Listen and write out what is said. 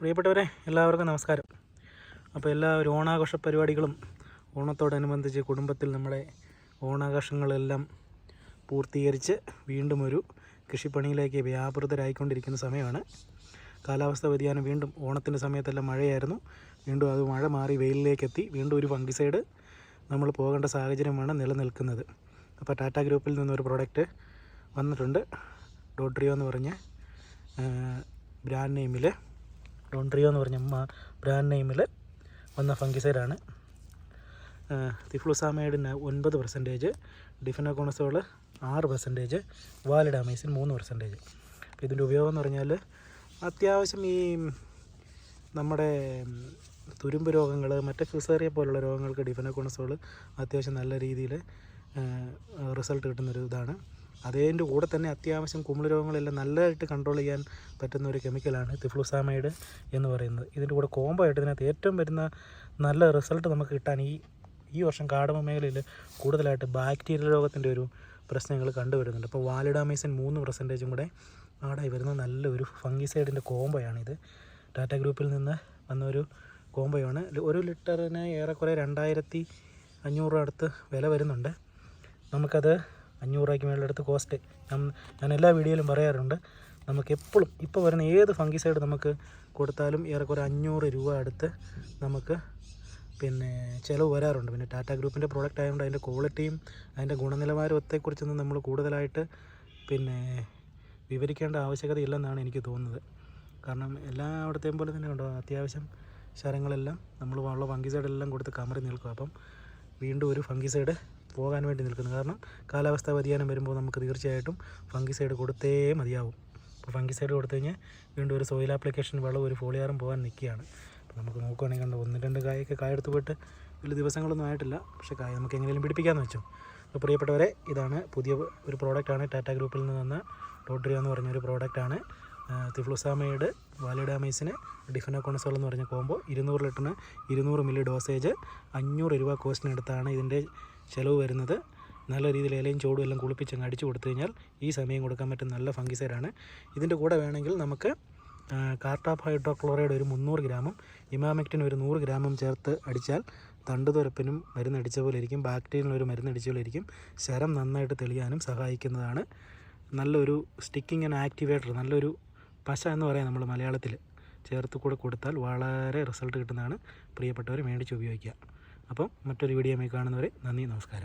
പ്രിയപ്പെട്ടവരെ എല്ലാവർക്കും നമസ്കാരം. അപ്പോൾ എല്ലാ ഓണാഘോഷ പരിപാടികളും ഓണത്തോടനുബന്ധിച്ച് കുടുംബത്തിൽ നമ്മുടെ ഓണാഘോഷങ്ങളെല്ലാം പൂർത്തീകരിച്ച് വീണ്ടും ഒരു കൃഷിപ്പണിയിലേക്ക് വ്യാപൃതരായിക്കൊണ്ടിരിക്കുന്ന സമയമാണ്. കാലാവസ്ഥ വ്യതിയാനം വീണ്ടും ഓണത്തിന്റെ സമയത്തെല്ലാം മഴയായിരുന്നു. വീണ്ടും അത് മഴ മാറി വെയിലിലേക്ക് എത്തി വീണ്ടും ഒരു ഫംഗിസൈഡ് നമ്മൾ പോകേണ്ട സാഹചര്യമാണ് നിലനിൽക്കുന്നത്. അപ്പോൾ ടാറ്റ ഗ്രൂപ്പിൽ നിന്നൊരു പ്രോഡക്റ്റ് വന്നിട്ടുണ്ട്. ഡോട്രിയോ എന്ന് പറഞ്ഞ ബ്രാൻഡ് നെയിമിൽ ഡോൺട്രിയോ എന്ന് പറഞ്ഞ ബ്രാൻഡ് നെയിമിൽ വന്ന ഫംഗിസൈഡാണ് തിഫ്ലുസാമൈഡിന് ഒൻപത് പെർസെന്റേജ് ഡിഫനോകോണസോൾ ആറ് പെർസെന്റേജ് വാലിഡാമൈസിൻ മൂന്ന് പെർസെന്റേജ് അപ്പോൾ ഇതിന്റെ ഉപയോഗം എന്ന് പറഞ്ഞാൽ അത്യാവശ്യം ഈ നമ്മുടെ തുരുമ്പ് രോഗങ്ങൾ മറ്റേ ഫിസേറിയ പോലുള്ള രോഗങ്ങൾക്ക് ഡിഫനോകോണസോൾ അത്യാവശ്യം നല്ല രീതിയിൽ റിസൾട്ട് കിട്ടുന്നൊരു ഇതാണ്. അതിന്റെ കൂടെ തന്നെ അത്യാവശ്യം കുമിൾ രോഗങ്ങളെല്ലാം നല്ലതായിട്ട് കൺട്രോൾ ചെയ്യാൻ പറ്റുന്ന ഒരു കെമിക്കലാണ് തിഫ്ലുസാമൈഡ് എന്ന് പറയുന്നത്. ഇതിന്റെ കൂടെ കോംബോ ആയിട്ട് ഇതിനകത്ത് ഏറ്റവും വരുന്ന നല്ല റിസൾട്ട് നമുക്ക് കിട്ടാൻ ഈ ഈ വർഷം കാടമ മേഖലയിൽ കൂടുതലായിട്ട് ബാക്ടീരിയൽ രോഗത്തിന്റെ ഒരു പ്രശ്നങ്ങൾ കണ്ടുവരുന്നുണ്ട്. അപ്പോൾ വാലിഡാമൈസിൻ മൂന്ന് പെർസെന്റേജും കൂടെ ആടായി വരുന്ന നല്ലൊരു ഫംഗിസൈഡിന്റെ കോംബോയാണിത് ടാറ്റ ഗ്രൂപ്പിൽ നിന്ന് വന്ന ഒരു കോംബോയാണ് ഒരു ലിറ്ററിന് ഏറെക്കുറെ രണ്ടായിരത്തി അഞ്ഞൂറ് അടുത്ത് വില വരുന്നുണ്ട്. നമുക്കത് അഞ്ഞൂറ് രൂപയ്ക്ക് മേളിലെടുത്ത് കോസ്റ്റ് ഞാൻ ഞാൻ എല്ലാ വീഡിയോയിലും പറയാറുണ്ട് നമുക്ക് എപ്പോഴും ഇപ്പോൾ വരുന്ന ഏത് ഫംഗിസൈഡ് നമുക്ക് കൊടുത്താലും ഏറെക്കുറെ അഞ്ഞൂറ് രൂപ അടുത്ത് നമുക്ക് പിന്നെ ചിലവ് വരാറുണ്ട്. പിന്നെ ടാറ്റ ഗ്രൂപ്പിന്റെ പ്രോഡക്റ്റ് ആയതുകൊണ്ട് അതിന്റെ ക്വാളിറ്റിയും അതിന്റെ ഗുണനിലവാരത്തെക്കുറിച്ചൊന്നും നമ്മൾ കൂടുതലായിട്ട് പിന്നെ വിവരിക്കേണ്ട ആവശ്യകതയില്ലെന്നാണ് എനിക്ക് തോന്നുന്നത്. കാരണം എല്ലാ അവിടുത്തെയും പോലെ തന്നെ ഉണ്ടോ? അത്യാവശ്യം ശരങ്ങളെല്ലാം നമ്മൾ ഉള്ള ഫംഗിസൈഡെല്ലാം കൊടുത്ത് കമറി നിൽക്കും. അപ്പം വീണ്ടും ഒരു ഫംഗിസൈഡ് പോകാൻ വേണ്ടി നിൽക്കുന്നത് കാരണം കാലാവസ്ഥാ വ്യതിയാനം വരുമ്പോൾ നമുക്ക് തീർച്ചയായിട്ടും ഫംഗിസൈഡ് കൊടുത്തേ മതിയാവും. അപ്പോൾ ഫംഗിസൈഡ് കൊടുത്തു കഴിഞ്ഞാൽ വീണ്ടും ഒരു സോയിൽ ആപ്ലിക്കേഷൻ വളം ഒരു ഫോളിയാറും പോകാൻ നിൽക്കുകയാണ്. അപ്പോൾ നമുക്ക് നോക്കുകയാണെങ്കിൽ കണ്ടോ ഒന്ന് രണ്ട് കായൊക്കെ കായെടുത്ത് പോയിട്ട് വലിയ ദിവസങ്ങളൊന്നും ആയിട്ടില്ല. പക്ഷേ കായ നമുക്ക് എങ്ങനെയും പിടിപ്പിക്കാമെന്ന് വെച്ചു. അപ്പോൾ പ്രിയപ്പെട്ടവരെ ഇതാണ് പുതിയ ഒരു പ്രോഡക്റ്റാണ് ടാറ്റ ഗ്രൂപ്പിൽ നിന്ന് തന്ന ഡോട്രിയ എന്ന് പറഞ്ഞൊരു പ്രോഡക്റ്റാണ് തിഫ്ലുസാമയുടെ വാലിഡാമൈസിന് ഡിഫനോകോണസോൾ എന്ന് പറഞ്ഞ കോമ്പോ ഇരുന്നൂറ് ലിറ്ററിന് ഇരുന്നൂറ് മില്ലി ഡോസേജ് അഞ്ഞൂറ് രൂപ കോസ്റ്റിനടുത്താണ് ഇതിന്റെ ചിലവ് വരുന്നത് നല്ല രീതിയിൽ ഇലയും ചോടും എല്ലാം കുളിപ്പിച്ചങ്ങ് അടിച്ചു കൊടുത്തു കഴിഞ്ഞാൽ ഈ സമയം കൊടുക്കാൻ പറ്റുന്ന നല്ല ഫംഗിസൈഡാണ്. ഇതിന്റെ കൂടെ വേണമെങ്കിൽ നമുക്ക് കാർട്ടാപ്പ് ഹൈഡ്രോക്ലോറൈഡ് ഒരു മുന്നൂറ് ഗ്രാമും ഇമാമെക്റ്റിൻ ഒരു നൂറ് ഗ്രാമും ചേർത്ത് അടിച്ചാൽ തണ്ടുതുരപ്പിനും മരുന്നടിച്ച പോലെ ഇരിക്കും. ബാക്ടീരിയനും ഒരു മരുന്നടിച്ച പോലെ ഇരിക്കും. ശരം നന്നായിട്ട് തെളിയാനും സഹായിക്കുന്നതാണ്. നല്ലൊരു സ്റ്റിക്കിങ് ആൻഡ് ആക്ടിവേറ്റർ നല്ലൊരു പശ എന്ന് പറയാം നമ്മൾ മലയാളത്തിൽ. ചേർത്ത് കൂടെ കൊടുത്താൽ വളരെ റിസൾട്ട് കിട്ടുന്നതാണ്. പ്രിയപ്പെട്ടവർ മേടിച്ച് ഉപയോഗിക്കുക. അപ്പം മറ്റൊരു വീഡിയോ കാണുന്നവരെ നന്ദി നമസ്കാരം.